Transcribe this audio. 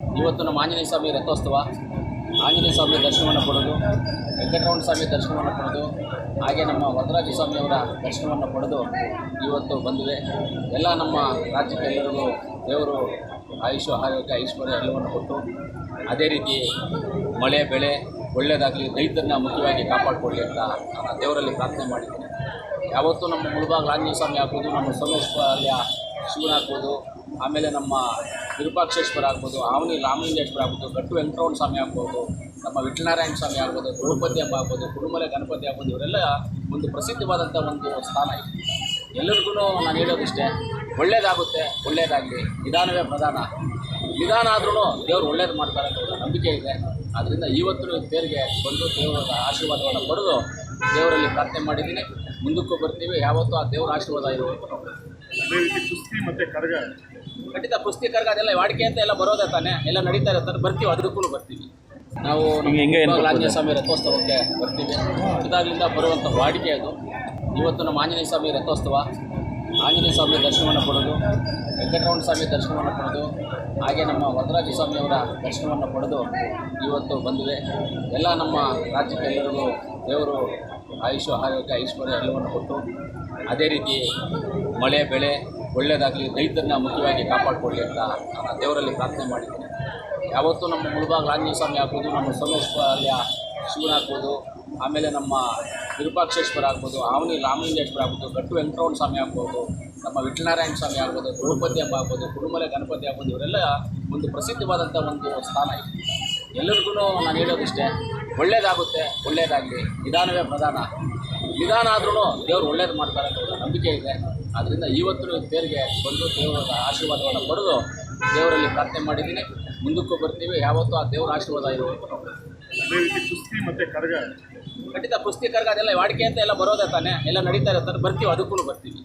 ಇವತ್ತು ನಮ್ಮ ಆಂಜನೇಯ ಸ್ವಾಮಿ ರಥೋತ್ಸವ. ಆಂಜನೇಯ ಸ್ವಾಮಿ ದರ್ಶನವನ್ನು ಪಡೆದು ವೆಂಕಟರಮಣ ಸ್ವಾಮಿ ದರ್ಶನವನ್ನು ಪಡೆದು ಹಾಗೆ ನಮ್ಮ ವರದರಾಜ ಸ್ವಾಮಿಯವರ ದರ್ಶನವನ್ನು ಪಡೆದು ಇವತ್ತು ಬಂದಿವೆ. ಎಲ್ಲ ನಮ್ಮ ರಾಜ್ಯಕ್ಕೆ ಎಲ್ಲರಿಗೂ ದೇವರು ಆಯುಷ ಆರೋಗ್ಯ, ಐಶ್ವರ್ಯ ಎಲ್ಲವನ್ನು ಕೊಟ್ಟು ಅದೇ ರೀತಿ ಮಳೆ, ಬೆಳೆ ಒಳ್ಳೆಯದಾಗಲಿ ರೈತರನ್ನ ಮುಖ್ಯವಾಗಿ ಕಾಪಾಡಿಕೊಳ್ಳಿ ಅಂತ ನಾನು ದೇವರಲ್ಲಿ ಪ್ರಾರ್ಥನೆ ಮಾಡಿದ್ದೀನಿ. ಯಾವತ್ತೂ ನಮ್ಮ ಮುಳುಬಾಗ ಆಂಜನೇಯ ಸ್ವಾಮಿ ಆಗ್ಬೋದು, ನಮ್ಮ ಸೋಮೇಶ್ವರ ಶಿವನ ಹಾಕೋದು ಆಮೇಲೆ ನಮ್ಮ ವಿರೂಪಾಕ್ಷೇಶ್ವರ ಆಗ್ಬೋದು, ಆವನಿ ರಾಮಲಿಂಗೇಶ್ವರ ಆಗ್ಬೋದು, ಗಟ್ಟು ವೆಂಕಟರಮಣ ಸ್ವಾಮಿ ಆಗ್ಬೋದು, ನಮ್ಮ ವಿಠಲನಾರಾಯಣ ಸ್ವಾಮಿ ಆಗ್ಬೋದು ದ್ರೌಪದಿ ಹಬ್ಬ ಆಗ್ಬೋದು, ಕುಡುಮಲೆ ಗಣಪತಿ ಆಗ್ಬೋದು, ಇವರೆಲ್ಲ ಒಂದು ಪ್ರಸಿದ್ಧವಾದಂಥ ಒಂದು ಸ್ಥಾನ ಇದೆ. ಎಲ್ಲರಿಗೂ ನಾನು ಹೇಳೋದಿಷ್ಟೇ, ಒಳ್ಳೇದಾಗುತ್ತೆ, ಒಳ್ಳೇದಾಗಲಿ, ನಿಧಾನವೇ ಪ್ರಧಾನ. ನಿಧಾನ ಆದ್ರೂ ದೇವರು ಒಳ್ಳೇದು ಮಾಡ್ತಾರೆ ಅಂತ ನಂಬಿಕೆ ಇದೆ. ಆದ್ದರಿಂದ ಇವತ್ತು ತೇರಿಗೆ ಬಂದು ದೇವರ ಆಶೀರ್ವಾದವನ್ನು ಪಡೆದು ದೇವರಲ್ಲಿ ಪ್ರಾರ್ಥನೆ ಮಾಡಿದ್ದೀನಿ. ಮುಂದಕ್ಕೂ ಬರ್ತೀವಿ, ಯಾವತ್ತೂ ಆ ದೇವರ ಆಶೀರ್ವಾದ ಇರುವಂಥ ಅದೇ ರೀತಿ ಕುಸ್ತಿ ಮತ್ತೆ ಕರಗ. ಖಂಡಿತ ಕರಗ ಅದೆಲ್ಲ ವಾಡಿಕೆ ಅಂತ ಎಲ್ಲ ಬರೋದೇ ತಾನೆ. ಎಲ್ಲ ನಡೀತಾ ಇರುತ್ತೆ. ಬರ್ತೀವಿ ಅದಕ್ಕೂ ಬರ್ತೀವಿ. ನಾವು ನಮ್ಮ ಆಂಜನೇಯ ಸ್ವಾಮಿ ರಥೋತ್ಸವಕ್ಕೆ ಬರ್ತೀವಿ. ಇದಾಗಲಿಂದ ಬರುವಂಥ ವಾಡಿಕೆ ಅದು. ಇವತ್ತು ನಮ್ಮ ಆಂಜನೇಯ ಸ್ವಾಮಿ ರಥೋತ್ಸವ. ಆಂಜನೇಯ ಸ್ವಾಮಿ ದರ್ಶನವನ್ನು ಪಡೆದು ವೆಂಕಟರಮಣ ಸ್ವಾಮಿ ದರ್ಶನವನ್ನು ಪಡೆದು ಹಾಗೆ ನಮ್ಮ ವರದರಾಜ ಸ್ವಾಮಿಯವರ ದರ್ಶನವನ್ನು ಪಡೆದು ಇವತ್ತು ಬಂದಿವೆ ಎಲ್ಲ ನಮ್ಮ ರಾಜ್ಯಕ್ಕೆ ಎಲ್ಲರಿಗೂ ದೇವರು ಆಯುಷ್ಯ ಆರೋಗ್ಯ ಐಶ್ವರ್ಯ ಎಲ್ಲವನ್ನು ಕೊಟ್ಟು ಅದೇ ರೀತಿ ಮಳೆ, ಬೆಳೆ ಒಳ್ಳೆಯದಾಗಲಿ ರೈತರನ್ನ ಮುಖ್ಯವಾಗಿ ಕಾಪಾಡಿಕೊಳ್ಳಿ ಅಂತ ನಾನು ದೇವರಲ್ಲಿ ಪ್ರಾರ್ಥನೆ ಮಾಡಿದ್ದೀನಿ. ಯಾವತ್ತೂ ನಮ್ಮ ಮುಳುಬಾಗ ಆಂಜನೇಯ ಸ್ವಾಮಿ ಆಗ್ಬೋದು, ನಮ್ಮ ಸೋಮೇಶ್ವರ ಶಿವನ ಆಗ್ಬೋದು, ಆಮೇಲೆ ನಮ್ಮ ವಿರೂಪಾಕ್ಷೇಶ್ವರ ಆಗ್ಬೋದು, ಆವನಿ ರಾಮಲಿಂಗೇಶ್ವರ ಆಗ್ಬೋದು, ಗಟ್ಟು ವೆಂಕಟರಮಣ ಸ್ವಾಮಿ ಆಗ್ಬೋದು, ನಮ್ಮ ವಿಠಲನಾರಾಯಣ ಸ್ವಾಮಿ ಆಗ್ಬೋದು ದ್ರೌಪದಿ ಹಬ್ಬ ಆಗ್ಬೋದು ಕುರುಮಲೆ ಗಣಪತಿ ಆಗ್ಬೋದು, ಇವರೆಲ್ಲ ಒಂದು ಪ್ರಸಿದ್ಧವಾದಂಥ ಒಂದು ಸ್ಥಾನ ಇದೆ. ಎಲ್ಲರಿಗೂ ನಾನು ಹೇಳೋದಿಷ್ಟೇ ಒಳ್ಳೆಯದಾಗುತ್ತೆ ಒಳ್ಳೆಯದಾಗಲಿ ನಿಧಾನವೇ ಪ್ರಧಾನ. ನಿಧಾನ ಆದ್ರೂ ದೇವ್ರು ಒಳ್ಳೇದು ಮಾಡ್ತಾರೆ ಅಂತ ನಂಬಿಕೆ ಇದೆ. ಆದ್ದರಿಂದ ಇವತ್ತು ತೇರಿಗೆ ಬಂದು ದೇವರ ಆಶೀರ್ವಾದವನ್ನು ಪಡೆದು ದೇವರಲ್ಲಿ ಪ್ರಾರ್ಥನೆ ಮಾಡಿದ್ದೀನಿ. ಮುಂದಕ್ಕೂ ಬರ್ತೀವಿ. ಯಾವತ್ತೂ ಆ ದೇವರ ಆಶೀರ್ವಾದ ಅದೇ ರೀತಿ ಕುಸ್ತಿ ಮತ್ತೆ ಕರ್ಗ. ಖಂಡಿತ ಪುಸ್ತಕರ್ಗ ಅದೆಲ್ಲ ವಾಡಿಕೆ ಅಂತ ಎಲ್ಲ ಬರೋದೇ ತಾನೆ. ಎಲ್ಲ ನಡೀತಾ ಇರುತ್ತೆ. ಬರ್ತೀವಿ. ಅದಕ್ಕೂ ಬರ್ತೀವಿ.